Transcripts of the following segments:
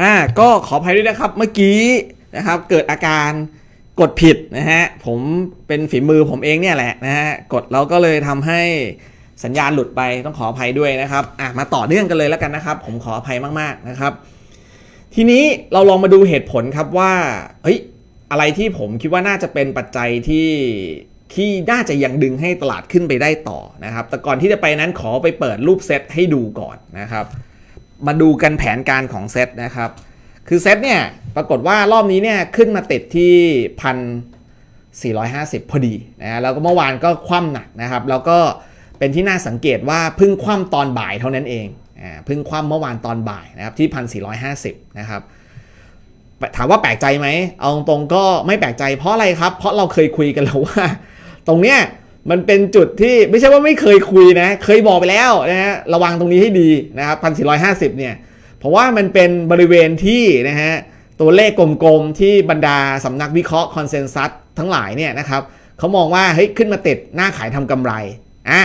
อ่าก็ขออภัยด้วยนะครับเมื่อกี้นะครับเกิดอาการกดผิดนะฮะผมเป็นฝีมือผมเองเนี่ยแหละนะฮะกดแล้วก็เลยทำให้สัญญาณหลุดไปต้องขออภัยด้วยนะครับอะมาต่อเนื่องกันเลยแล้วกันนะครับ ผมขออภัยมากๆนะครับ ทีนี้เราลองมาดูเหตุผลครับว่าเฮ้ยอะไรที่ผมคิดว่าน่าจะเป็นปัจจัยที่ที่น่าจะยังดึงให้ตลาดขึ้นไปได้ต่อนะครับ แต่ก่อนที่จะไปนั้นขอไปเปิดรูปเซตให้ดูก่อนนะครับ มาดูกันแผนการของเซตนะครับ คือเซตเนี่ยปรากฏว่ารอบนี้เนี่ยขึ้นมาติดที่พัน450 พอดีนะฮะแล้วก็เมื่อวานก็คว่ำหนักนะครับ แล้วก็เป็นที่น่าสังเกตว่าเพิ่งคว่ำตอนบ่ายเท่านั้นเองอ่าเพิ่งคว่ำเมื่อวานตอนบ่ายนะครับที่พัน450นะครับถามว่าแปลกใจไหมเอาตรงๆก็ไม่แปลกใจเพราะอะไรครับ เพราะเราเคยคุยกันแล้วว่า ตรงเนี้ย มันเป็นจุดที่ไม่ใช่ว่าไม่เคยคุยนะ เคยบอกไปแล้วนะฮะระวังตรงนี้ให้ดีนะครับพันสี่เนี่ยเพราะว่ามันเป็นบริเวณที่นะฮะตัวเลขกลมๆที่บรรดาสำนักวิเคราะห์คอนเซนแซสทั้งหลายเนี่ยนะครับเขามองว่าเฮ้ยขึ้นมาติดหน้าขายทำกำไรอะ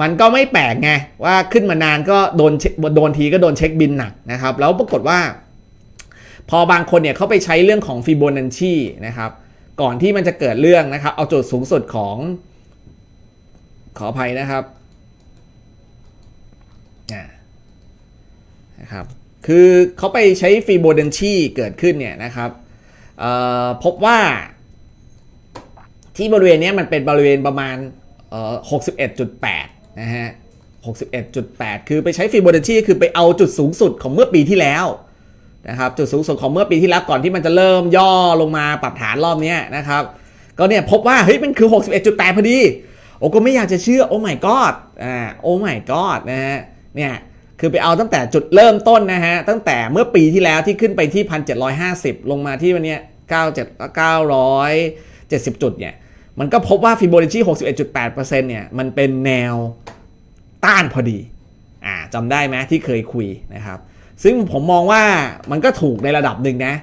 มันก็ไม่แปลกไงว่าขึ้นมานานก็โดนโดนทีก็โดนเช็คบินหนักนะครับแล้วปรากฏว่า พอบางคนเนี่ยเขาไปใช้เรื่องของฟิโบนัชชีนะครับก่อนที่มันจะเกิดเรื่องนะครับเอาจุดสูงสุดของ ขออภัยนะครับนะครับ คือเขาไปใช้ฟิโบนัชชีเกิดขึ้นเนี่ยนะครับพบว่าที่บริเวณนี้มันเป็นบริเวณประมาณเอ่อ61.8 นะฮะ 61.8 คือไปใช้ฟิโบนัชชีคือไปเอาจุดสูงสุดของเมื่อปีที่แล้วนะครับจุดสูงสุดของเมื่อปีที่แล้วก่อนที่มันจะเริ่มย่อลงมาปรับฐานรอบนี้นะครับ ก็เนี่ยพบว่าเฮ้ยมันคือ 61.8 พอดี โอ้ก็ไม่อยากจะเชื่อโอ้ my god อ่าโอ้ my god นะฮะเนี่ยคือไปเอาตั้งแต่จุดเริ่มต้นนะฮะ ตั้งแต่เมื่อปีที่แล้วที่ขึ้นไปที่ 1,750 ลงมาที่วันนี้ย97 970 จุดเนี่ย มันก็พบว่าฟิโบนัชชี61.8%เนี่ย มันเป็นแนวต้านพอดี อ่าจำได้ไหมที่เคยคุยนะครับ ซึ่งผมมองว่ามันก็ถูกในระดับหนึ่งนะ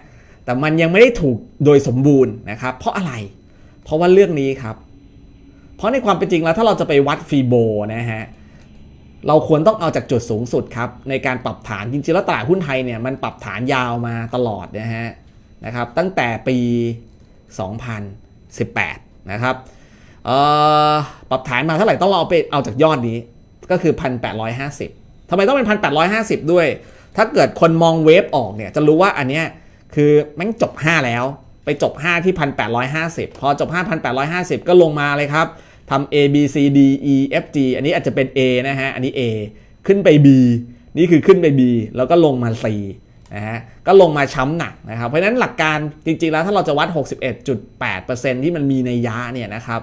แต่มันยังไม่ได้ถูกโดยสมบูรณ์นะครับ เพราะอะไร เพราะว่าเรื่องนี้ครับ เพราะในความเป็นจริงแล้วถ้าเราจะไปวัดฟีโบนะฮะเราควรต้องเอาจากจุดสูงสุดครับในการปรับฐานจริงๆแล้วตลาดหุ้นไทยเนี่ยมันปรับฐานยาวมาตลอดนะฮะนะครับตั้งแต่ปี 2018 นะครับเอ่อปรับฐานมาเท่าไหร่ต้องเราเอาไปเอาจากยอดนี้ก็คือ 1,850ทำไมต้องเป็น 1,850 ด้วย ถ้าเกิดคนมองเวฟออกเนี่ยจะรู้ว่าอันเนี้ยคือแม่งจบ 5 แล้ว ไปจบ 5 ที่ 1,850 พอจบ 5,850 ก็ลงมาเลยครับ ทำ A B C D E F G อันนี้อาจจะเป็น A นะฮะ อันนี้ A ขึ้นไป B นี่คือขึ้นไป B แล้วก็ลงมา C นะฮะ ก็ลงมาช้ำหนักนะครับ เพราะนั้นหลักการจริงๆแล้วถ้าเราจะวัด 61.8%ที่มันมีในยะเนี่ยนะครับ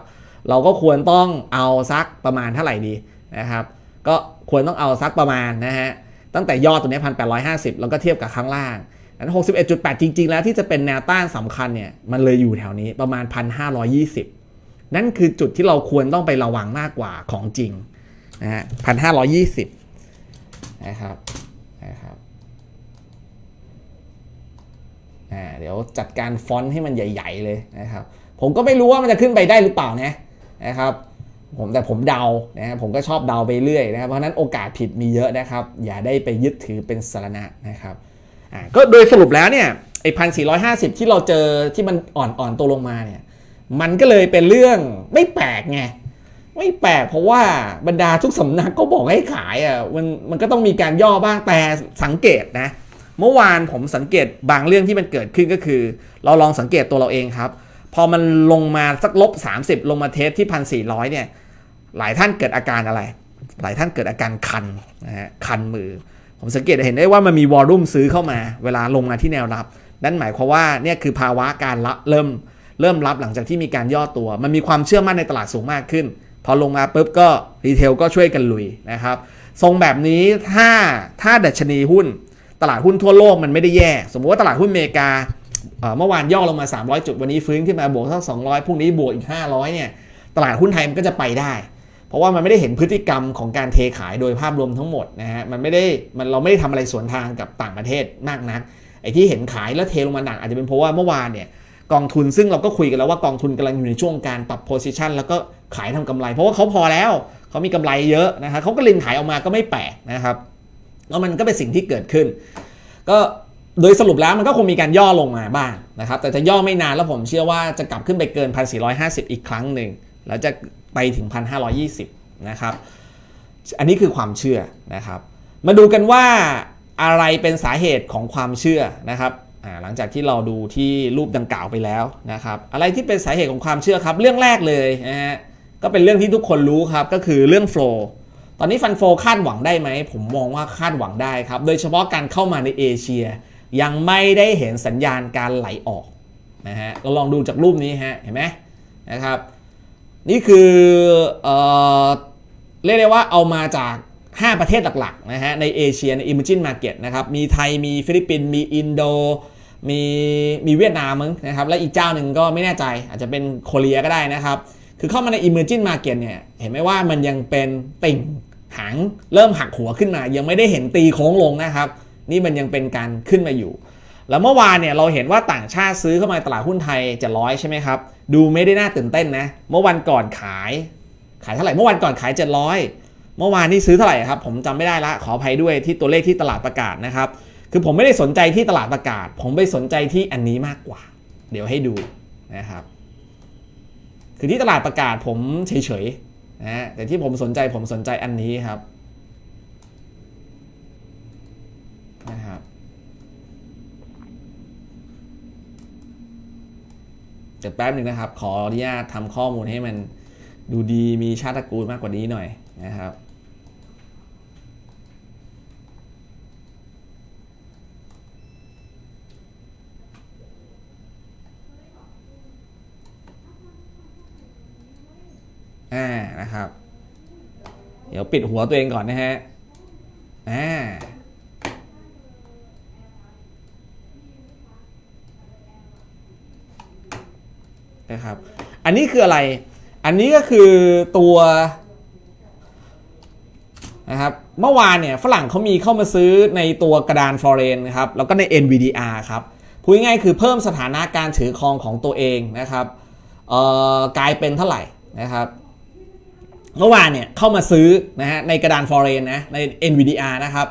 เราก็ควรต้องเอาซักประมาณเท่าไหร่ดีนะครับ ก็ควรต้องเอาซักประมาณนะฮะ ตั้งแต่ยอดตัวนี้ 1,850 แล้วก็เทียบกับข้างล่างนั้น61.8 จริง ๆ แล้วที่จะเป็นแนวต้านสำคัญเนี่ย มันเลยอยู่แถวนี้ประมาณ 1,520 นั่นคือจุดที่เราควรต้องไประวังมากกว่าของจริงนะฮะ1,520นะครับนะครับอ่าเดี๋ยวจัดการฟอนต์ให้มันใหญ่ ๆ เลยนะครับ ผมก็ไม่รู้ว่ามันจะขึ้นไปได้หรือเปล่านะนะครับผมแต่ผมเดานะฮะผมก็ชอบเดาไปเรื่อยนะครับเพราะฉะนั้นโอกาสผิดมีเยอะนะครับ อย่าได้ไปยึดถือเป็นสารณะนะครับอ่าก็โดยสรุปแล้วเนี่ยไอ้พันสี่ที่เราเจอที่มันอ่อนๆตัวลงมาเนี่ย มันก็เลยเป็นเรื่องไม่แปลกไงไม่แปลกเพราะว่าบรรดาทุกสำนักก็บอกให้ขายอะมันมันก็ต้องมีการย่อบ้างแต่สังเกตนะ เมื่อวานผมสังเกตบางเรื่องที่มันเกิดขึ้นก็คือ เราลองสังเกตตัวเราเองครับ พอมันลงมาสักลบ 30 ลงมาเทสที่พันสี่เนี่ยหลายท่านเกิดอาการอะไร หลายท่านเกิดอาการคันนะฮะคันมือ ผมสังเกตเห็นได้ว่ามันมีวอลลุ่มซื้อเข้ามา เวลาลงมาที่แนวรับ นั่นหมายความว่าเนี่ยคือภาวะการรับเริ่ม เริ่มรับหลังจากที่มีการย่อตัว มันมีความเชื่อมั่นในตลาดสูงมากขึ้น พอลงมาปุ๊บก็รีเทลก็ช่วยกันลุยนะครับทรงแบบนี้ถ้าถ้าดัชนีหุ้น ตลาดหุ้นทั่วโลกมันไม่ได้แย่ สมมุติว่าตลาดหุ้นอเมริกาเอ่อเมื่อวานย่อลงมา 300 จุดวันนี้ฟื้นขึ้นมาบวกสัก200พรุ่งนี้บวกอีก 500เนี่ยตลาดหุ้นไทยมันก็จะไปได้ เพราะว่ามันไม่ได้เห็นพฤติกรรมของการเทขายโดยภาพรวมทั้งหมดนะฮะมันไม่ได้มันเราไม่ได้ทำอะไรสวนทางกับต่างประเทศมากนักไอ้ที่เห็นขายแล้วเทลงมาหนักอาจจะเป็นเพราะว่าเมื่อวานเนี่ย กองทุนซึ่งเราก็คุยกันแล้วว่ากองทุนกำลังอยู่ในช่วงการปรับโพซิชันแล้วก็ขายทำกำไร เพราะว่าเขาพอแล้วเขามีกำไรเยอะนะครับเขาก็เล็งขายออกมาก็ไม่แปลกนะครับแล้วมันก็เป็นสิ่งที่เกิดขึ้น ก็โดยสรุปแล้วมันก็คงมีการย่อลงมาบ้างนะครับ แต่จะย่อไม่นานแล้วผมเชื่อว่าจะกลับขึ้นไปเกิน 1,450 อีกครั้งหนึ่งแล้วจะไปถึง 1,520 นะครับ อันนี้คือความเชื่อนะครับ มาดูกันว่าอะไรเป็นสาเหตุของความเชื่อนะครับ หลังจากที่เราดูที่รูปดังกล่าวไปแล้วนะครับ อะไรที่เป็นสาเหตุของความเชื่อครับ เรื่องแรกเลยนะฮะก็เป็นเรื่องที่ทุกคนรู้ครับก็คือเรื่องโฟล์ตอนนี้ฟันโฟคาดหวังได้ไหม ผมมองว่าคาดหวังได้ครับ โดยเฉพาะการเข้ามาในเอเชีย ยังไม่ได้เห็นสัญญาณการไหลออกนะฮะเราลองดูจากรูปนี้ฮะเห็นไหมนะครับ นี่คือเอ่อเรียกได้ว่าเอามาจาก 5 ประเทศหลักๆนะฮะในเอเชียใน emerging market นะครับมีไทยมีฟิลิปปินส์มีอินโด มีมีเวียดนามมั้งนะครับ และอีกเจ้าหนึ่งก็ไม่แน่ใจอาจจะเป็นโคเรียก็ได้นะครับ คือเข้ามาใน emerging market เนี่ย เห็นไหมว่ามันยังเป็นติ่งหางเริ่มหักหัวขึ้นมา ยังไม่ได้เห็นตีโค้งลงนะครับ นี่มันยังเป็นการขึ้นมาอยู่ แล้วเมื่อวานเนี่ยเราเห็นว่าต่างชาติซื้อเข้ามาตลาดหุ้นไทยจะร้อยใช่ไหมครับ ดูไม่ได้น่าตื่นเต้นนะ เมื่อวันก่อนขาย ขายเท่าไหร่ เมื่อวันก่อนขาย700เมื่อวานนี่ซื้อเท่าไหร่ครับ ผมจำไม่ได้ละ ขออภัยด้วยที่ตัวเลขที่ตลาดประกาศนะครับ คือผมไม่ได้สนใจที่ตลาดประกาศ ผมไปสนใจที่อันนี้มากกว่า เดี๋ยวให้ดูนะครับ คือที่ตลาดประกาศผมเฉยๆนะแต่ที่ผมสนใจผมสนใจอันนี้ครับนะครับ เดี๋ยวแป๊บหนึ่งนะครับ ขออนุญาตทำข้อมูลให้มันดูดีมีชาติตระกูลมากกว่านี้หน่อยนะครับ อ่านะครับ เดี๋ยวปิดหัวตัวเองก่อนนะฮะอ่านะครับ อันนี้คืออะไร อันนี้ก็คือตัวนะครับ เมื่อวานเนี่ยฝรั่งเขามีเข้ามาซื้อในตัวกระดานฟอเรนนะครับ แล้วก็ใน NVDR ครับ พูดง่ายๆคือเพิ่มสถานะการถือครองของตัวเองนะครับกลายเป็นเท่าไหร่นะครับ เมื่อวานเนี่ยเข้ามาซื้อนะฮะในกระดานฟอเรนนะใน NVDR นะครับ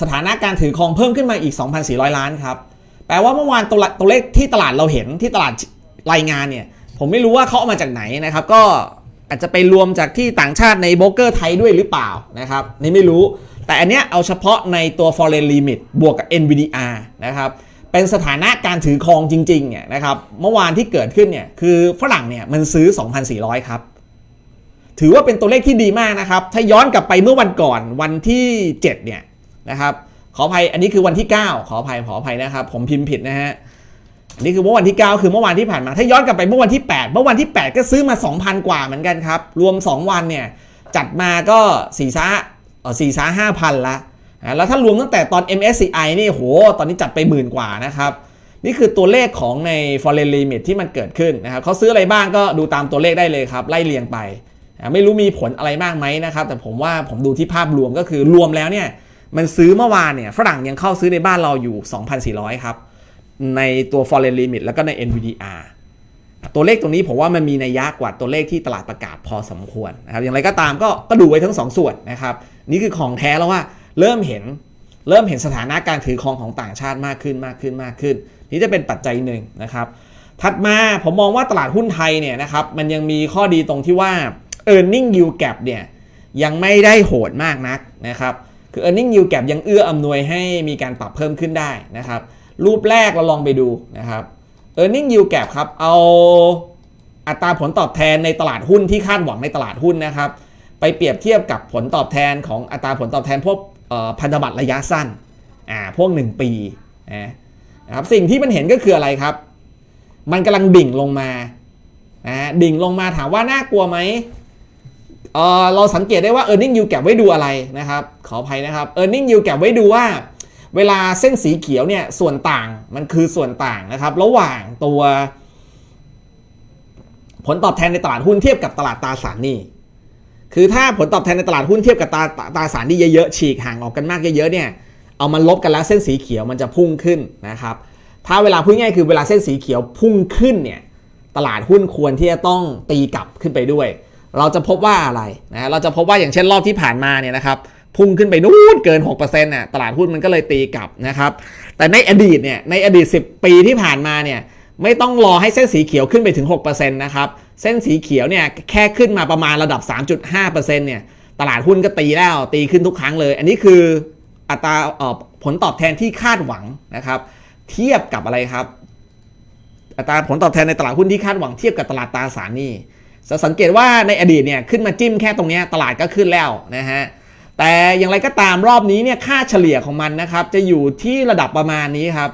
สถานะการถือครองเพิ่มขึ้นมาอีก 2,400 ล้านครับแปลว่าเมื่อวานตัวตัวเลขที่ตลาดเราเห็นที่ตลาดรายงานเนี่ยผมไม่รู้ว่าเขาเอามาจากไหนนะครับ ก็อาจจะไปรวมจากที่ต่างชาติในโบรกเกอร์ไทยด้วยหรือเปล่านะครับนี่ไม่รู้ แต่อันเนี้ยเอาเฉพาะในตัว foreign limit บวกกับ NVDR นะครับเป็นสถานะการถือครองจริงๆเนี่ยนะครับเมื่อวานที่เกิดขึ้นเนี่ยคือฝรั่งเนี่ยมันซื้อ 2,400 ครับ ถือว่าเป็นตัวเลขที่ดีมากนะครับ ถ้าย้อนกลับไปเมื่อวันก่อนวันที่ 7 เนี่ยนะครับ ขออภัยอันนี้คือวันที่ 9 ขออภัยขออภัยนะครับ ผมพิมพ์ผิดนะฮะอันนี้คือเมื่อวันที่ 9 คือเมื่อวานที่ผ่านมา ถ้าย้อนกลับไปเมื่อวันที่ 8 เมื่อวันที่ 8 ก็ซื้อมา 2,000 กว่าเหมือนกันครับ รวม 2 วันเนี่ยจัดมาก็4ซ่าเออ4ซ่าห้าพันละแล้วถ้ารวมตั้งแต่ตอน MSCI นี่โห ตอนนี้จัดไปหมื่นกว่านะครับ นี่คือตัวเลขของใน foreign limit ที่มันเกิดขึ้นนะครับเขาซื้ออะไรบ้างก็ดูตามตัวเลขได้เลยครับ ไล่เรียงไป ไม่รู้มีผลอะไรมากไหมนะครับ แต่ผมว่าผมดูที่ภาพรวมก็คือรวมแล้วเนี่ยมันซื้อเมื่อวานเนี่ยฝรั่งยังเข้าซื้อในบ้านเราอยู่ 2,400 ครับ ในตัว foreign limit แล้วก็ใน NVDR ตัวเลขตรงนี้ผมว่ามันมีนัยยะกว่าตัวเลขที่ตลาดประกาศพอสมควรนะครับอย่างไรก็ตามก็ก็ดูไว้ทั้งสองส่วนนะครับ นี่คือของแท้แล้วว่าเริ่มเห็นเริ่มเห็นสถานะการถือครองของต่างชาติมากขึ้นมากขึ้นมากขึ้น นี่จะเป็นปัจจัยหนึ่งนะครับ ถัดมาผมมองว่าตลาดหุ้นไทยเนี่ยนะครับมันยังมีข้อดีตรงที่ว่า e a r n i n g yield gap เนี่ยยังไม่ได้โหดมากนักนะครับ คือ e a r n i n g yield gap ยังเอื้ออำนวยให้มีการปรับเพิ่มขึ้นได้นะครับ รูปแรกเราลองไปดูนะครับ e a r n i n g yield gap ครับเอาอัตราผลตอบแทนในตลาดหุ้นที่คาดหวังในตลาดหุ้นนะครับ ไปเปรียบเทียบกับผลตอบแทนของอัตราผลตอบแทนพวกพันธบัตรระยะสั้นอ่าพวก 1 ปีนะนะครับสิ่งที่มันเห็นก็คืออะไรครับ มันกำลังดิ่งลงมานะดิ่งลงมาถามว่าน่ากลัวไหม เราสังเกตได้ว่า e a r n i n g yield gap ไว้ดูอะไรนะครับ ขออภัยนะครับ e a r n i n g yield gap ไว้ดูว่า เวลาเส้นสีเขียวเนี่ยส่วนต่างมันคือส่วนต่างนะครับ ระหว่างตัวผลตอบแทนในตลาดหุ้นเทียบกับตลาดตราสารหนี้คือถ้าผลตอบแทนในตลาดหุ้นเทียบกับตราตราสารหนี้เยอะๆฉีกห่างออกกันมากเยอะๆเนี่ยเอามาลบกันแล้วเส้นสีเขียวมันจะพุ่งขึ้นนะครับถ้าเวลาพูดง่ายคือเวลาเส้นสีเขียวพุ่งขึ้นเนี่ยตลาดหุ้นควรที่จะต้องตีกลับขึ้นไปด้วย เราจะพบว่าอะไรนะเราจะพบว่าอย่างเช่นรอบที่ผ่านมาเนี่ยนะครับพุ่งขึ้นไปนู่นเกิน6%น่ะตลาดหุ้นมันก็เลยตีกลับนะครับ แต่ในอดีตเนี่ยในอดีต 10 ปีที่ผ่านมาเนี่ยไม่ต้องรอให้เส้นสีเขียวขึ้นไปถึง6%นะครับ เส้นสีเขียวเนี่ยแค่ขึ้นมาประมาณระดับ 3.5%เนี่ยตลาดหุ้นก็ตีแล้วตีขึ้นทุกครั้งเลย อันนี้คืออัตราผลตอบแทนที่คาดหวังนะครับ เทียบกับอะไรครับ อัตราผลตอบแทนในตลาดหุ้นที่คาดหวังเทียบกับตลาดตราสารหนี้ จะสังเกตว่าในอดีตเนี่ยขึ้นมาจิ้มแค่ตรงนี้ตลาดก็ขึ้นแล้วนะฮะแต่อย่างไรก็ตามรอบนี้เนี่ยค่าเฉลี่ยของมันนะครับ จะอยู่ที่ระดับประมาณนี้ครับ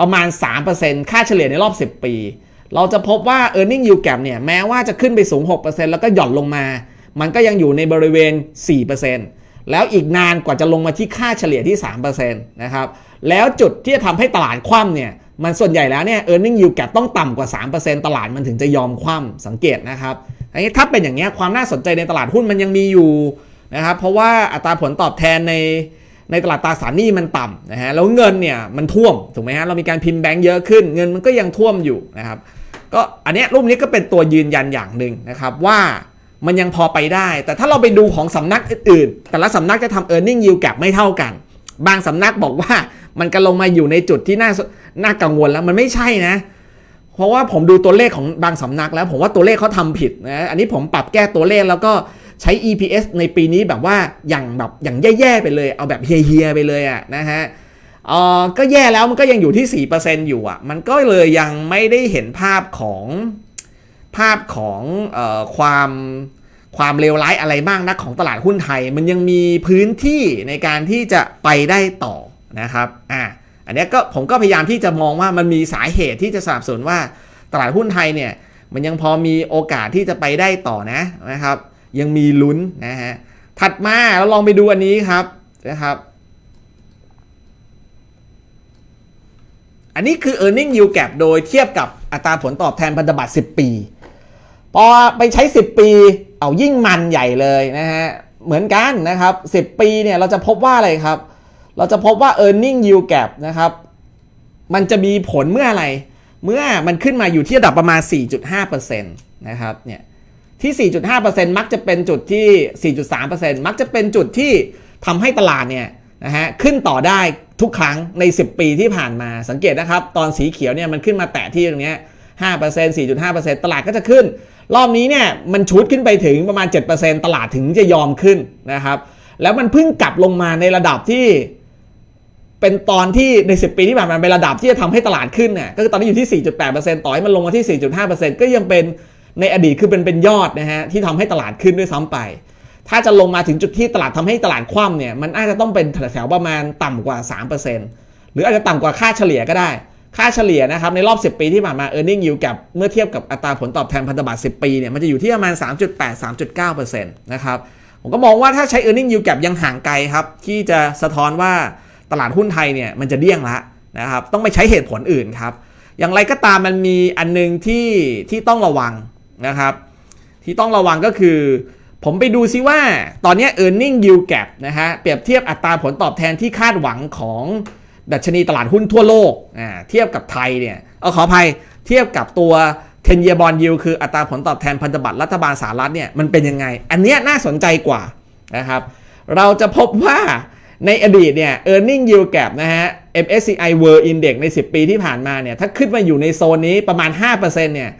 ประมาณ 3%ค่าเฉลี่ยในรอบ 10 ปี เราจะพบว่า e a r n i n g yield gap เนี่ยแม้ว่าจะขึ้นไปสูง 6%แล้วก็หย่อนลงมา มันก็ยังอยู่ในบริเวณ 4%แล้วอีกนานกว่าจะลงมาที่ค่าเฉลี่ยที่ 3%นะครับแล้วจุดที่จะทำให้ตลาดคว่ำเนี่ย มันส่วนใหญ่แล้วเนี่ย e a r n i n g yield gap ต้องต่ำกว่า 3%ตลาดมันถึงจะยอมคว่ำสังเกตนะครับอันนี้ถ้าเป็นอย่างนี้ยความน่าสนใจในตลาดหุ้นมันยังมีอยู่นะครับเพราะว่าอัตราผลตอบแทนในในตลาดตราสารหนี้มันต่ำนะฮะแล้วเงินเนี่ยมันท่วมถูกไหมฮะเรามีการพิมพ์แบงก์เยอะขึ้น เงินมันก็ยังท่วมอยู่นะครับก็อันนี้รูปนี้ก็เป็นตัวยืนยันอย่างหนึ่งนะครับว่ามันยังพอไปได้ แต่ถ้าเราไปดูของสำนักอื่นๆ แต่ละสำนักจะทำ e a r n i n g yield gap ไม่เท่ากัน บางสำนักบอกว่ามันก็ลงมาอยู่ในจุดที่น่าน่ากังวลแล้วมันไม่ใช่นะ เพราะว่าผมดูตัวเลขของบางสำนักแล้ว ผมว่าตัวเลขเขาทำผิดนะอันนี้ผมปรับแก้ตัวเลขแล้วก็ใช้ EPS ในปีนี้แบบว่าอย่างแบบอย่างแย่ๆไปเลย เอาแบบเฮียๆไปเลยอะนะฮะเออก็แย่แล้วมันก็ยังอยู่ที่ 4%อยู่อะมันก็เลยยังไม่ได้เห็นภาพของภาพของออความ ความเลวร้ายอะไรบ้างนักของตลาดหุ้นไทย มันยังมีพื้นที่ในการที่จะไปได้ต่อนะครับอะอันนี้ก็ผมก็พยายามที่จะมองว่ามันมีสาเหตุที่จะสนับสนุนว่าตลาดหุ้นไทยเนี่ยมันยังพอมีโอกาสที่จะไปได้ต่อนะนะครับ ยังมีลุ้นนะฮะถัดมาเราลองไปดูอันนี้ครับนะครับ อันนี้คือ e a r n i n g yield gap โดยเทียบกับอัตราผลตอบแทนพันธบัตร 10 ปี พอไปใช้ 10 ปี เอายิ่งมันใหญ่เลยนะฮะ เหมือนกันนะครับ 10 ปีเนี่ยเราจะพบว่าอะไรครับ เราจะพบว่า e a r n i n g yield gap นะครับ มันจะมีผลเมื่ออะไร เมื่อมันขึ้นมาอยู่ที่ระดับประมาณ 4.5%นะครับเนี่ยที่ 4.5%มักจะเป็นจุดที่ 4.3%มักจะเป็นจุดที่ทำให้ตลาดเนี่ยนะฮะขึ้นต่อได้ทุกครั้งใน 10 ปีที่ผ่านมาสังเกตนะครับ ตอนสีเขียวเนี่ยมันขึ้นมาแตะที่ตรงเนี้ย5% 4.5%ตลาดก็จะขึ้น รอบนี้เนี่ยมันชุดขึ้นไปถึงประมาณ 7%ตลาดถึงจะยอมขึ้นนะครับ แล้วมันเพิ่งกลับลงมาในระดับที่ เป็นตอนที่ใน 10 ปีที่ผ่านมาเป็นระดับที่จะทำให้ตลาดขึ้นเนี่ยก็คือตอนนี้อยู่ที่ 4.8%ต่อให้มันลงมาที่ 4.5%ก็ยังเป็นในอดีตคือเป็นเป็นยอดนะฮะที่ทำให้ตลาดขึ้นด้วยซ้ำไป ถ้าจะลงมาถึงจุดที่ตลาดทำให้ตลาดคว่ำเนี่ยมันอาจจะต้องเป็นแถวๆประมาณต่ำกว่า 3%หรืออาจจะต่ำกว่าค่าเฉลี่ยก็ได้ ค่าเฉลี่ยนะครับในรอบ 10 ปีที่ผ่านมา e a r n i n g yield กับเมื่อเทียบกับอัตราผลตอบแทนพันธบัตร 10 ปีเนี่ยมันจะอยู่ที่ประมาณ 3.8-3.9%นะครับผมก็มองว่าถ้าใช้ e a r n i n g yield gap ยังห่างไกลครับ ที่จะสะท้อนว่าตลาดหุ้นไทยเนี่ยมันจะเดี้ยงละนะครับต้องไปใช้เหตุผลอื่นครับ อย่างไรก็ตามมันมีอันนึงที่ที่ต้องระวังนะครับ ที่ต้องระวังก็คือ ผมไปดูซิว่าตอนนี้ e a r n i n g yield gap นะฮะเปรียบเทียบอัตราผลตอบแทนที่คาดหวังของ ดัชนีตลาดหุ้นทั่วโลกอ่าเทียบกับไทยเนี่ยเออขออภัยเทียบกับตัว10 year bond yield คืออัตราผลตอบแทนพันธบัตรรัฐบาลสหรัฐเนี่ยมันเป็นยังไง อันเนี้ยน่าสนใจกว่านะครับเราจะพบว่าในอดีตเนี่ย e a r n i n g yield gap นะฮะ MSCI World Index ใน 10 ปีที่ผ่านมาเนี่ย ถ้าขึ้นมาอยู่ในโซนนี้ประมาณ 5%เนี่ย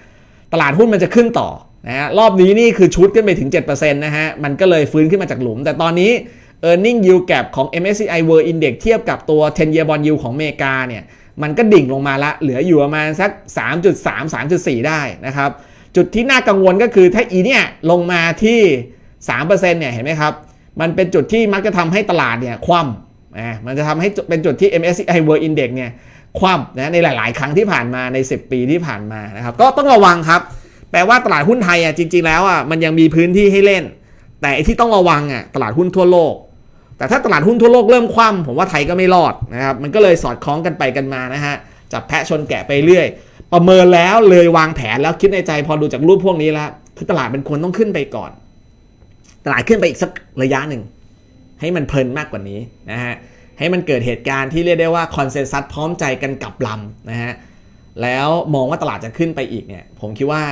ตลาดหุ้นมันจะขึ้นต่อนะฮะ รอบนี้นี่คือชุดขึ้นไปถึง 7%นะฮะ มันก็เลยฟื้นขึ้นมาจากหลุม แต่ตอนนี้ e a r n i n g yield gap ของ MSCI World Index เทียบกับตัว 10 year bond yield ของอเมริกาเนี่ยมันก็ดิ่งลงมาละ เหลืออยู่ประมาณสัก 3.3 3.4 ได้นะครับ จุดที่น่ากังวลก็คือถ้าอีเนี่ยลงมาที่ 3%เนี่ยเห็นไหมครับ มันเป็นจุดที่มักจะทำให้ตลาดเนี่ยคว่ำนะมันจะทำให้เป็นจุดที่ MSCI World Index เนี่ยคว่ำนะในหลาย ๆ ครั้งที่ผ่านมาใน 10 ปีที่ผ่านมานะครับ ก็ต้องระวังครับ แปลว่าตลาดหุ้นไทยอะจริง ๆ แล้วอะมันยังมีพื้นที่ให้เล่น แต่ที่ต้องระวังอะตลาดหุ้นทั่วโลก แต่ถ้าตลาดหุ้นทั่วโลกเริ่มคว่ำผมว่าไทยก็ไม่รอดนะครับมันก็เลยสอดคล้องกันไปกันมานะฮะจับแพะชนแกะไปเรื่อย ประเมินแล้วเลยวางแผนแล้วคิดในใจพอดูจากรูปพวกนี้แล้วคือตลาดเป็นคนต้องขึ้นไปก่อน ตลาดขึ้นไปอีกสักระยะหนึ่ง ให้มันเพลินมากกว่านี้นะฮะให้มันเกิดเหตุการณ์ที่เรียกได้ว่าคอนเซนแซสพร้อมใจกันกลับลำนะฮะแล้วมองว่าตลาดจะขึ้นไปอีกเนี่ยผมคิดว่า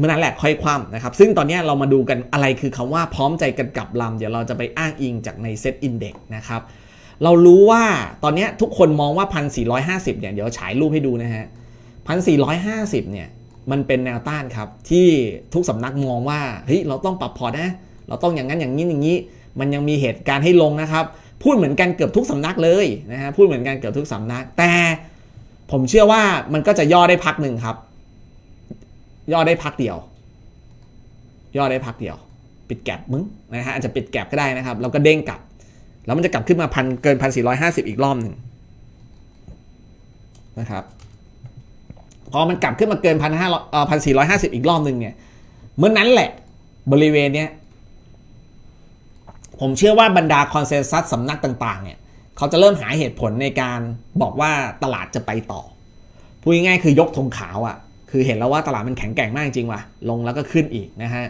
มื่อนั้นแหละค่อยคว่ำนะครับ ซึ่งตอนนี้เรามาดูกันอะไรคือคำว่าพร้อมใจกันกลับลำ เดี๋ยวเราจะไปอ้างอิงจากในเซตอินเด็กนะครับ เรารู้ว่าตอนนี้ทุกคนมองว่า 1,450 เนี่ย เดี๋ยวฉายรูปให้ดูนะฮะ 1,450 เนี่ย มันเป็นแนวต้านครับ ที่ทุกสำนักมองว่า เฮ้ย เราต้องปรับพอร์ตนะ เราต้องอย่างนั้นอย่างนี้อย่างนี้ มันยังมีเหตุการณ์ให้ลงนะครับ พูดเหมือนกันเกือบทุกสำนักเลยนะฮะ พูดเหมือนกันเกือบทุกสำนัก แต่ผมเชื่อว่ามันก็จะย่อได้พักหนึ่งครับ ย่อได้พักเดียว ย่อได้พักเดียว ปิดแก็บมึงนะฮะอาจจะปิดแก็บก็ได้นะครับแล้วก็เด้งกลับ แล้วมันจะกลับขึ้นมาพันเกินพันสี่ร้อยห้าสิบอีกรอบหนึ่งนะครับพอมันกลับขึ้นมาเกินพันห้าเอ่อพันสี่ร้อยห้าสิบอีกรอบหนึ่งเนี่ยเมื่อนั้นแหละบริเวณเนี้ยผมเชื่อว่าบรรดาคอนเซนแซสสำนักต่าง ๆ เนี่ย เขาจะเริ่มหาเหตุผลในการบอกว่าตลาดจะไปต่อพูดง่ายๆคือยกธงขาวอะ่ะ คือเห็นแล้วว่าตลาดมันแข็งแกร่งมากจริงว่ะ ลงแล้วก็ขึ้นอีกนะฮะ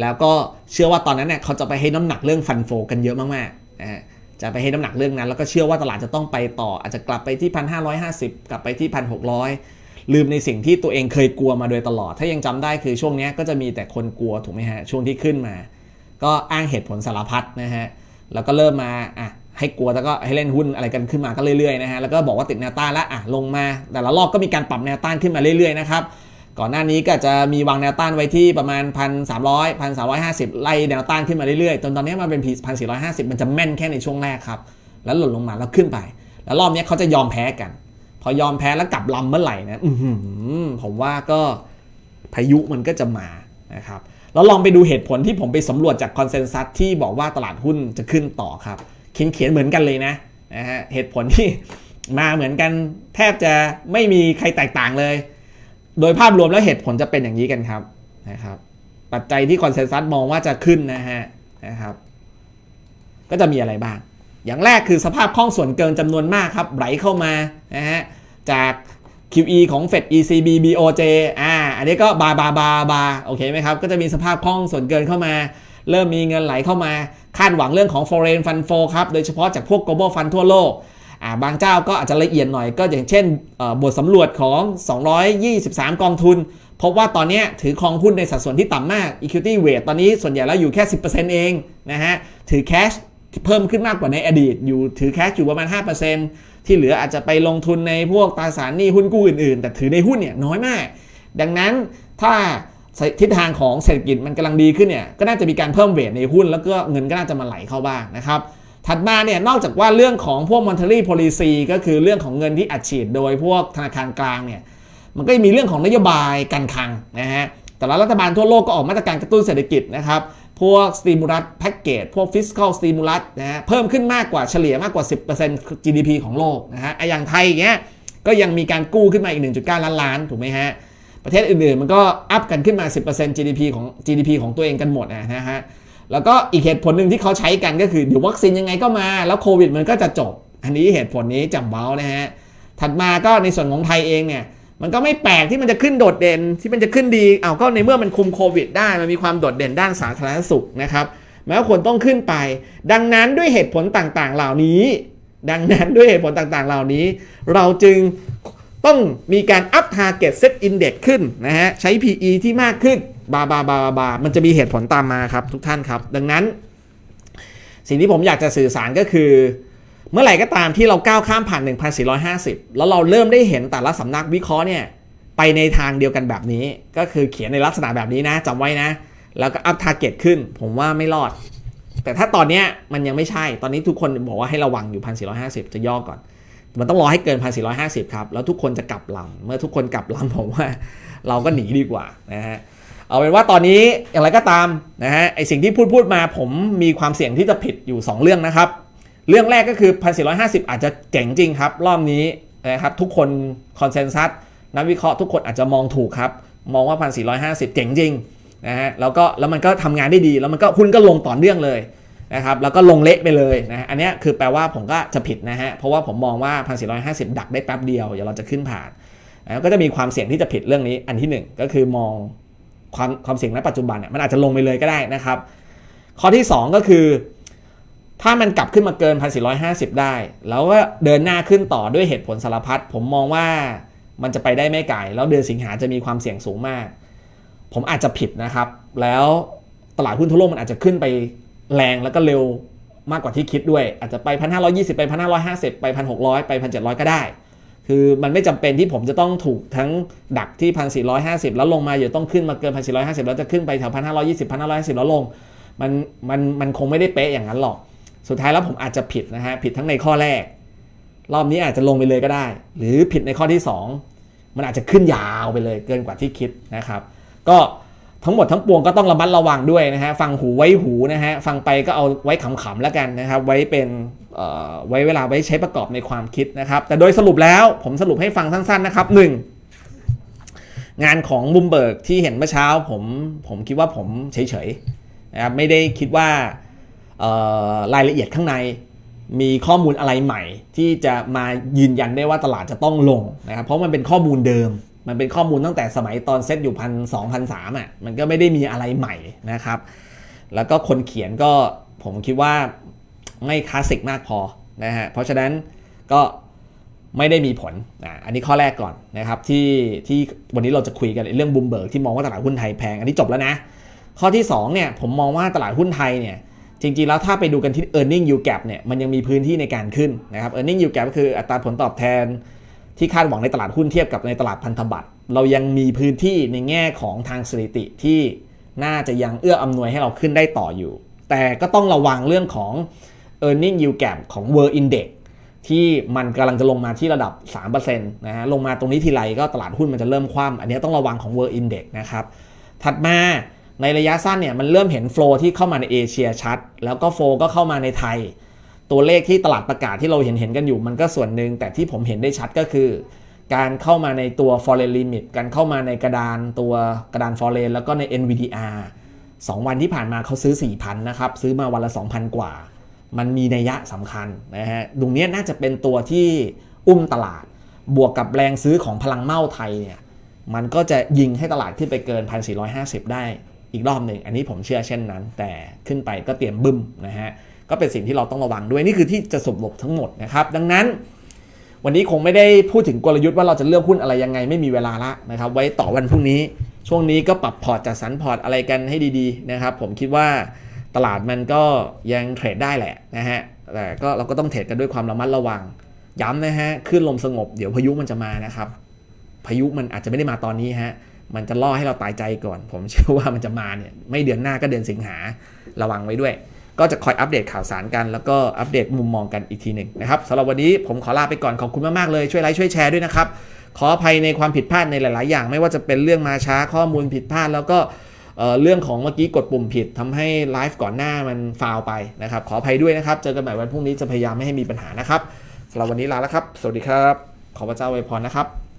แล้วก็เชื่อว่าตอนนั้นเนี่ยเขาจะไปให้น้ำหนักเรื่องฟันโฟกันเยอะมากๆนะฮะจะไปให้น้ำหนักเรื่องนั้น แล้วก็เชื่อว่าตลาดจะต้องไปต่ออาจจะกลับไปที่พันห้าร้อยห้าสิบกลับไปที่พันหกร้อยลืมในสิ่งที่ตัวเองเคยกลัวมาโดยตลอด ถ้ายังจำได้คือช่วงนี้ก็จะมีแต่คนกลัวถูกไหมฮะ ช่วงที่ขึ้นมา ก็อ้างเหตุผลสารพัดนะฮะ แล้วก็เริ่มมาอะให้กลัวแล้วก็ให้เล่นหุ้นอะไรกันขึ้นมาก็เรื่อยๆนะฮะ แล้วก็บอกว่าติดแนวต้านแล้วอะลงมา แต่ละรอบก็มีการปรับแนวต้านขึ้นมาเรื่อยๆนะครับ ก่อนหน้านี้ก็จะมีวางแนวต้านไว้ที่ประมาณ 1,300 1,350 ไล่แนวต้านขึ้นมาเรื่อยๆ จนตอนนี้มาเป็น 1,450 มันจะแม่นแค่ในช่วงแรกครับ แล้วหล่นลงมาแล้วขึ้นไป แล้วรอบนี้เขาจะยอมแพ้กัน พอยอมแพ้แล้วกลับลำเมื่อไหร่นะผมว่าก็พายุมันก็จะมานะครับแล้วลองไปดูเหตุผลที่ผมไปสำรวจจากคอนเซนแซสที่บอกว่าตลาดหุ้นจะขึ้นต่อครับเขียนเขียนเหมือนกันเลยนะนะฮะเหตุผลที่มาเหมือนกันแทบจะไม่มีใครแตกต่างเลย โดยภาพรวมแล้วเหตุผลจะเป็นอย่างนี้กันครับนะครับ ปัจจัยที่คอนเซนแซสมองว่าจะขึ้นนะฮะนะครับ ก็จะมีอะไรบ้าง อย่างแรกคือสภาพคล่องส่วนเกินจำนวนมากครับ ไหลเข้ามานะฮะจาก QE ของ Fed ECB BOJ อ่า อันนี้ก็บาบาบาบาโอเคไหมครับ ก็จะมีสภาพคล่องส่วนเกินเข้ามา เริ่มมีเงินไหลเข้ามา คาดหวังเรื่องของ foreign fund flow ครับ โดยเฉพาะจากพวก global fund ทั่วโลก บางเจ้าก็อาจจะละเอียดหน่อยก็อย่างเช่นบทสำรวจของ 223 กองทุน พบว่าตอนนี้ถือครองหุ้นในสัดส่วนที่ต่ำมาก equity weight ตอนนี้ส่วนใหญ่แล้วอยู่แค่ 10%เองนะฮะถือ cash เพิ่มขึ้นมากกว่าในอดีต อยู่ถือ cash อยู่ประมาณ 5%ที่เหลืออาจจะไปลงทุนในพวกตราสารหนี้หุ้นกู้อื่นๆ แต่ถือในหุ้นเนี่ยน้อยมาก ดังนั้นถ้าทิศทางของเศรษฐกิจมันกำลังดีขึ้นเนี่ยก็น่าจะมีการเพิ่มเวทในหุ้น แล้วก็เงินก็น่าจะมาไหลเข้าบ้างนะครับ ถัดมาเนี่ยนอกจากว่าเรื่องของพวก monetary policy ก็คือเรื่องของเงินที่อัดฉีดโดยพวกธนาคารกลางเนี่ยมันก็มีเรื่องของนโยบายการคลังนะฮะแต่ละรัฐบาลทั่วโลกก็ออกมาตรการกระตุ้นเศรษฐกิจนะครับพวกสติมูลัสแพ็กเกจพวกฟิส c a ลสติมูลัสนะฮะเพิ่มขึ้นมากกว่าเฉลี่ยมากกว่า 10% GDP ของโลกนะฮะไอ้อย่างไทยอย่างเงี้ยก็ยังมีการกู้ขึ้นมาอีก 1.9 ล้านล้านถูกไหมฮะประเทศอื่นๆ มันก็อัพกันขึ้นมา 10% GDP ของ GDP ของตัวเองกันหมดนะฮะ แล้วก็อีกเหตุผลหนึ่งที่เขาใช้กันก็คือเดี๋ยววัคซีนยังไงก็มา แล้วโควิดมันก็จะจบ อันนี้เหตุผลนี้จำเบ้านะฮะ ถัดมาก็ในส่วนของไทยเองเนี่ยมันก็ไม่แปลกที่มันจะขึ้นโดดเด่นที่มันจะขึ้นดีเอาก็ในเมื่อมันคุมโควิดได้มันมีความโดดเด่นด้านสาธารณสุขนะครับแม้ว่าควรต้องขึ้นไป ดังนั้นด้วยเหตุผลต่างๆ เหล่านี้ ดังนั้นด้วยเหตุผลต่างๆ เหล่านี้ เราจึงต้องมีการอัพ target set index ขึ้นนะฮะใช้ PE ที่มากขึ้น บาบาบาบาบามันจะมีเหตุผลตามมาครับทุกท่านครับ ดังนั้น สิ่งที่ผมอยากจะสื่อสารก็คือ เมื่อไหร่ก็ตามที่เราก้าวข้ามผ่าน 1,450 แล้วเราเริ่มได้เห็นแต่ละสำนักวิเคราะห์เนี่ยไปในทางเดียวกันแบบนี้ ก็คือเขียนในลักษณะแบบนี้นะจำไว้นะ แล้วก็อัพทาร์เก็ตขึ้น ผมว่าไม่รอด แต่ถ้าตอนนี้มันยังไม่ใช่ตอนนี้ทุกคนบอกว่าให้ระวังอยู่ 1,450 จะย่อก่อนมันต้องรอให้เกิน 1,450 ครับ แล้วทุกคนจะกลับลำเมื่อทุกคนกลับลำผมว่า เราก็หนีดีกว่านะฮะ เอาเป็นว่าตอนนี้อย่างไรก็ตามนะฮะไอสิ่งที่พูดพูดมาผมมีความเสี่ยงที่จะผิดอยู่ 2 เรื่องนะครับ เรื่องแรกก็คือ 1,450 อาจจะเจ๋งจริงครับ รอบนี้นะครับทุกคนคอนเซนแซสนักวิเคราะห์ทุกคนอาจจะมองถูกครับ มองว่า 1,450 เจ๋งจริงนะฮะแล้วก็แล้วมันก็ทำงานได้ดี แล้วมันก็หุ้นก็ลงต่อเนื่องเลยนะครับแล้วก็ลงเละไปเลยนะฮะอันนี้คือแปลว่าผมก็จะผิดนะฮะเพราะว่าผมมองว่า 1,450 ดักได้แป๊บเดียวเดี๋ยวเราจะขึ้นผ่านนะก็จะมีความเสี่ยงที่จะผิดเรื่องนี้อันที่หนึ่งก็คือมอง ความความเสี่ยงณปัจจุบันเนี่ยมันอาจจะลงไปเลยก็ได้นะครับ ข้อที่ 2 ก็คือ ถ้ามันกลับขึ้นมาเกิน 1,450 ได้ แล้วก็เดินหน้าขึ้นต่อด้วยเหตุผลสารพัดผมมองว่ามันจะไปได้ไม่ไกลแล้วเดือนสิงหาจะมีความเสี่ยงสูงมาก ผมอาจจะผิดนะครับ แล้วตลาดหุ้นทั่วโลกมันอาจจะขึ้นไปแรงแล้วก็เร็วมากกว่าที่คิดด้วย อาจจะไป 1,520 ไป 1,550 ไป 1,600 ไป 1,700 ก็ได้ คือมันไม่จำเป็นที่ผมจะต้องถูกทั้งดักที่ 1,450 แล้วลงมาเดี๋ยวต้องขึ้นมาเกิน 1,450 แล้วจะขึ้นไปแถว 1,520 1,550 แล้วลง มันมันมันคงไม่ได้เป๊ะอย่างนั้นหรอก สุดท้ายแล้วผมอาจจะผิดนะฮะ ผิดทั้งในข้อแรก รอบนี้อาจจะลงไปเลยก็ได้ หรือผิดในข้อที่ 2 มันอาจจะขึ้นยาวไปเลยเกินกว่าที่คิดนะครับ ก็ ทั้งหมดทั้งปวงก็ต้องระมัดระวังด้วยนะฮะฟังหูไว้หูนะฮะฟังไปก็เอาไว้ขำๆแล้วกันนะครับไว้เป็นไว้เวลาไว้ใช้ประกอบในความคิดนะครับ แต่โดยสรุปแล้วผมสรุปให้ฟังสั้นๆนะครับ 1. งานของบุมเบิร์กที่เห็นเมื่อเช้าผมผมคิดว่าผมเฉยๆนะครับไม่ได้คิดว่ารายละเอียดข้างในมีข้อมูลอะไรใหม่ ที่จะมายืนยันได้ว่าตลาดจะต้องลงนะครับเพราะมันเป็นข้อมูลเดิม มันเป็นข้อมูลตั้งแต่สมัยตอนเซตอยู่พันสองพันสามอะมันก็ไม่ได้มีอะไรใหม่นะครับ แล้วก็คนเขียนก็ผมคิดว่าไม่คลาสสิกมากพอนะฮะเพราะฉะนั้นก็ไม่ได้มีผลอะอันนี้ข้อแรกก่อนนะครับที่ที่วันนี้เราจะคุยกันเรื่องบูมเบิร์กที่มองว่าตลาดหุ้นไทยแพง อันนี้จบแล้วนะ ข้อที่สองเนี่ยผมมองว่าตลาดหุ้นไทยเนี่ยจริงๆ แล้วถ้าไปดูกันที่ e a r n i n g yield gap เนี่ยมันยังมีพื้นที่ในการขึ้นนะครับ e a r n i n g yield gap ก็คืออัตราผลตอบแทน ที่คาดหวังในตลาดหุ้นเทียบกับในตลาดพันธบัตรเรายังมีพื้นที่ในแง่ของทางสถิติที่น่าจะยังเอื้ออำนวยให้เราขึ้นได้ต่ออยู่ แต่ก็ต้องระวังเรื่องของ e a r n i n g yield gap ของ World Index ที่มันกำลังจะลงมาที่ระดับ 3%นะฮะลงมาตรงนี้ทีไรก็ตลาดหุ้นมันจะเริ่มคว่ำอันนี้ต้องระวังของ World Index นะครับ ถัดมาในระยะสั้นเนี่ยมันเริ่มเห็นโฟลที่เข้ามาในเอเชียชัด แล้วก็โฟลก็เข้ามาในไทย ตัวเลขที่ตลาดประกาศที่เราเห็นเห็นกันอยู่มันก็ส่วนหนึ่งแต่ที่ผมเห็นได้ชัดก็คือ การเข้ามาในตัว foreign limit การเข้ามาในกระดานตัวกระดาน foreign แล้วก็ใน NVDR 2 วันที่ผ่านมาเขาซื้อ 4,000 นะครับ ซื้อมาวันละ 2,000 กว่า มันมีนัยยะสำคัญนะฮะตรงเนี้ยน่าจะเป็นตัวที่อุ้มตลาด บวกกับแรงซื้อของพลังเมาไทยเนี่ยมันก็จะยิงให้ตลาดขึ้นไปเกิน 1,450 ได้อีกรอบหนึ่ง อันนี้ผมเชื่อเช่นนั้น แต่ขึ้นไปก็เตรียมบึ้มนะฮะ ก็เป็นสิ่งที่เราต้องระวังด้วยนี่คือที่จะสรุปทั้งหมดนะครับ ดังนั้น วันนี้คงไม่ได้พูดถึงกลยุทธ์ว่าเราจะเลือกหุ้นอะไรยังไงไม่มีเวลาละนะครับ ไว้ต่อวันพรุ่งนี้ ช่วงนี้ก็ปรับพอร์ตจัดสรรพอร์ตอะไรกันให้ดีๆนะครับ ผมคิดว่าตลาดมันก็ยังเทรดได้แหละนะฮะแต่ก็เราก็ต้องเทรดกันด้วยความระมัดระวัง ย้ำนะฮะขึ้นลมสงบเดี๋ยวพายุมันจะมานะครับ พายุมันอาจจะไม่ได้มาตอนนี้ฮะมันจะล่อให้เราตายใจก่อน ผมเชื่อว่ามันจะมาเนี่ยไม่เดือนหน้าก็เดือนสิงหาระวังไว้ด้วย ก็จะคอยอัปเดตข่าวสารกัน แล้วก็อัปเดตมุมมองกันอีกทีหนึ่งนะครับสำหรับวันนี้ผมขอลาไปก่อนขอบคุณมากๆเลยช่วยไลค์ช่วยแชร์ด้วยนะครับขออภัยในความผิดพลาดในหลาย ๆ อย่าง ไม่ว่าจะเป็นเรื่องมาช้าข้อมูลผิดพลาด แล้วก็เเรื่องของเมื่อกี้กดปุ่มผิดทำให้ไลฟ์ก่อนหน้ามันฟาวไปนะครับขออภัยด้วยนะครับ เจอกันใหม่วันพรุ่งนี้จะพยายามไม่ให้มีปัญหานะครับสำหรับวันนี้ลาแล้วครับ สวัสดีครับ ขอพระเจ้าอวยพรนะครับ